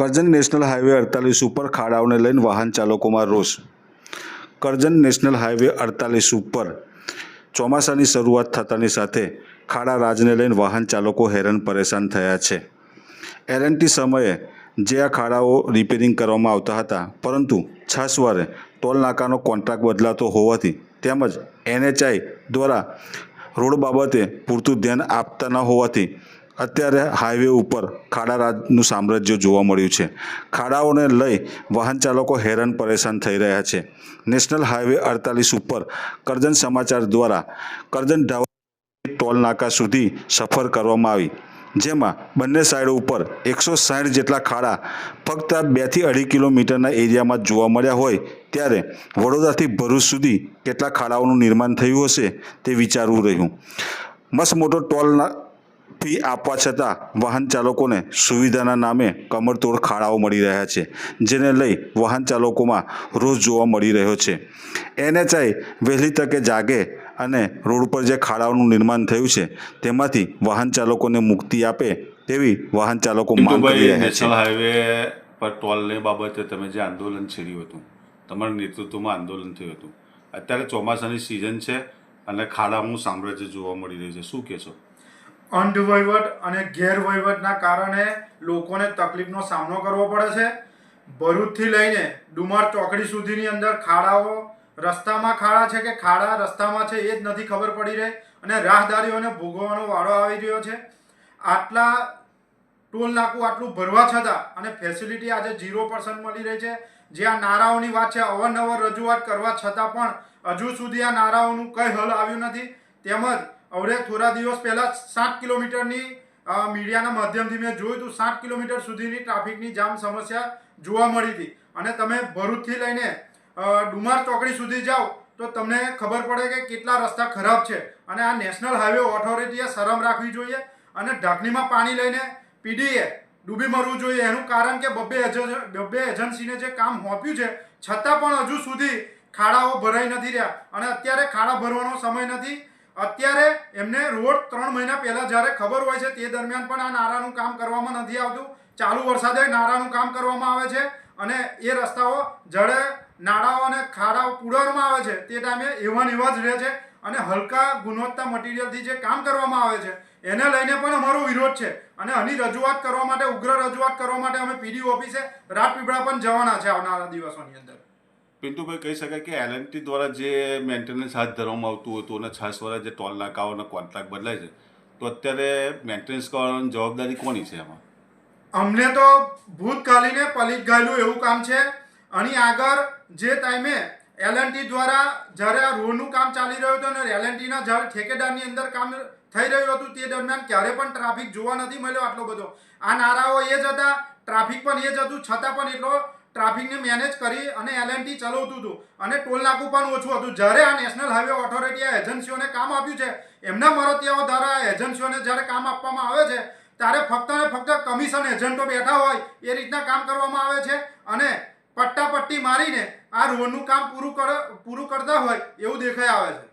Karjan national highway અડતાલીસ ઉપર ખાડાઓને લઈને વાહન ચાલકોમાં રોષ. કરજણ નેશનલ હાઈવે અડતાલીસ ઉપર ચોમાસાની શરૂઆત થતાની સાથે ખાડા રાજને લઈને વાહન ચાલકો હેરાન પરેશાન થયા છે. એલએનટી સમયે જે આ ખાડાઓ રિપેરિંગ કરવામાં આવતા હતા, પરંતુ છાસવારે ટોલ નાકાનો કોન્ટ્રાક્ટ બદલાતો હોવાથી તેમજ એનએચઆઈ દ્વારા રોડ બાબતે પૂરતું ધ્યાન આપતા ન હોવાથી અત્યારે હાઈવે ઉપર ખાડા રાજનું સામ્રાજ્ય જોવા મળ્યું છે. ખાડાઓને લઈ વાહન ચાલકો હેરાન પરેશાન થઈ રહ્યા છે. નેશનલ હાઈવે અડતાલીસ ઉપર કરજણ સમાચાર દ્વારા કરજણ ઢાવા ટોલ નાકા સુધી સફર કરવામાં આવી. જેમાં બંને સાઈડ ઉપર એકસો સાઠ જેટલા ખાડા ફક્ત બેથી અઢી કિલોમીટરના એરિયામાં જોવા મળ્યા હોય ત્યારે વડોદરાથી ભરૂચ સુધી કેટલા ખાડાઓનું નિર્માણ થયું હશે તે વિચારવું રહ્યું. મસ્ત મોટો ટોલના ફી આપવા છતાં વાહન ચાલકોને સુવિધાના નામે કમરતોડ ખાડાઓ મળી રહ્યા છે જેને લઈ વાહન ચાલકોમાં રોષ જોવા મળી રહ્યો છે. એનએચઆઈ વહેલી તકે જાગે અને રોડ પર જે ખાડાઓનું નિર્માણ થયું છે તેમાંથી વાહન ચાલકોને મુક્તિ આપે તેવી વાહન ચાલકો માંગ કરી રહ્યા છે. હાઈવે પર ટોલને બાબતે તમે જે આંદોલન છેડ્યું હતું તમારા નેતૃત્વમાં આંદોલન થયું હતું. અત્યારે ચોમાસાની સિઝન છે અને ખાડાનું સામ્રાજ્ય જોવા મળી રહ્યું છે. શું કહેશો? અંધવહીવટ અને ગેરવહીવટના કારણે લોકોને તકલીફનો સામનો કરવો પડે છે. ભરૂચથી લઈને ડુમર ચોકડી સુધીની અંદર ખાડાઓ રસ્તામાં ખાડા છે કે ખાડા રસ્તામાં છે એ જ નથી ખબર પડી રહી અને રાહદારીઓને ભોગવવાનો વાળો આવી રહ્યો છે. આટલા ટોલ નાકું આટલું ભરવા છતાં અને ફેસિલિટી આજે ઝીરો પર્સન્ટ મળી રહી છે. જે આ નારાઓની વાત છે અવારનવાર રજૂઆત કરવા છતાં પણ હજુ સુધી આ નારાઓનું કંઈ હલ આવ્યું નથી. તેમજ હવે થોડા દિવસ પહેલા સાત કિલોમીટરની મીડિયાના માધ્યમથી મેં જોયું હતું, સાત કિલોમીટર સુધીની ટ્રાફિકની જામ સમસ્યા જોવા મળી હતી. અને તમે ભરૂચથી લઈને ડુમાર ચોકડી સુધી જાઓ, તો તમને ખબર પડે કે કેટલા રસ્તા ખરાબ છે. અને આ નેશનલ હાઈવે ઓથોરિટીએ શરમ રાખવી જોઈએ અને ઢાંકણીમાં પાણી લઈને પીડીએ ડૂબી મરવું જોઈએ. એનું કારણ કે બબ્બે બબ્બે એજન્સીને જે કામ સોંપ્યું છે, છતાં પણ હજુ સુધી ખાડાઓ ભરાઈ નથી રહ્યા. અને અત્યારે ખાડા ભરવાનો સમય નથી. અત્યારે એમને રોડ ત્રણ મહિના પહેલા જ્યારે ખબર હોય છે તે દરમિયાન પણ આ નારાનું કામ કરવામાં નથી આવતું. ચાલુ વરસાદે નારાનું કામ કરવામાં આવે છે અને એ રસ્તાઓ જડે નાળાઓ અને ખાડાઓ પુડવામાં આવે છે. તે ટાઈમે એવા એવા જ રહે છે અને હલકા ગુણવત્તા મટીરિયલથી જે કામ કરવામાં આવે છે, એને લઈને પણ અમારો વિરોધ છે. અને આની રજૂઆત કરવા માટે, ઉગ્ર રજૂઆત કરવા માટે અમે પીડી ઓફિસે રાજપીપળા પણ જવાના છે આવનારા દિવસોની અંદર. પિન્ટુભાઈ કહી શકાય કે એલએનટી દ્વારા જે મેન્ટેનન્સ હાથ ધરવામાં આવતું હતું અને છાસ વાળા જે ટોલ નાકાઓના કોન્ટ્રાક્ટ બદલાય છે, તો અત્યારે મેન્ટેનન્સ કરવાની જવાબદારી કોની છે એમાં અમને તો ભૂતકાલીને પલિત ગયેલું એવું કામ છે. આની આગળ જે ટાઈમે એલએનટી દ્વારા જ્યારે આ રોડનું કામ ચાલી રહ્યું હતું અને એલએનટીના જ્યારે ઠેકેદારની અંદર કામ થઈ રહ્યું હતું તે દરમિયાન ક્યારે પણ ટ્રાફિક જોવા નથી મળ્યો આટલો બધો. આ નારાઓ એ જ હતા, ટ્રાફિક પણ એ જ હતું, છતાં પણ એટલો ટ્રાફિકને મેનેજ કરી અને એલએનટી ચલાવતું હતું. અને ટોલ નાકું પણ ઓછું હતું. જ્યારે આ નેશનલ હાઈવે ઓથોરિટીએ એજન્સીઓને કામ આપ્યું છે, એમના મરતિયાઓ દ્વારા આ એજન્સીઓને જ્યારે કામ આપવામાં આવે છે, ત્યારે ફક્ત ને ફક્ત કમિશન એજન્ટો બેઠા હોય એ રીતના કામ કરવામાં આવે છે અને પટ્ટા પટ્ટી મારીને આ રોડનું કામ પૂરું કર, પૂરું કરતા હોય એવું દેખાઈ આવે છે.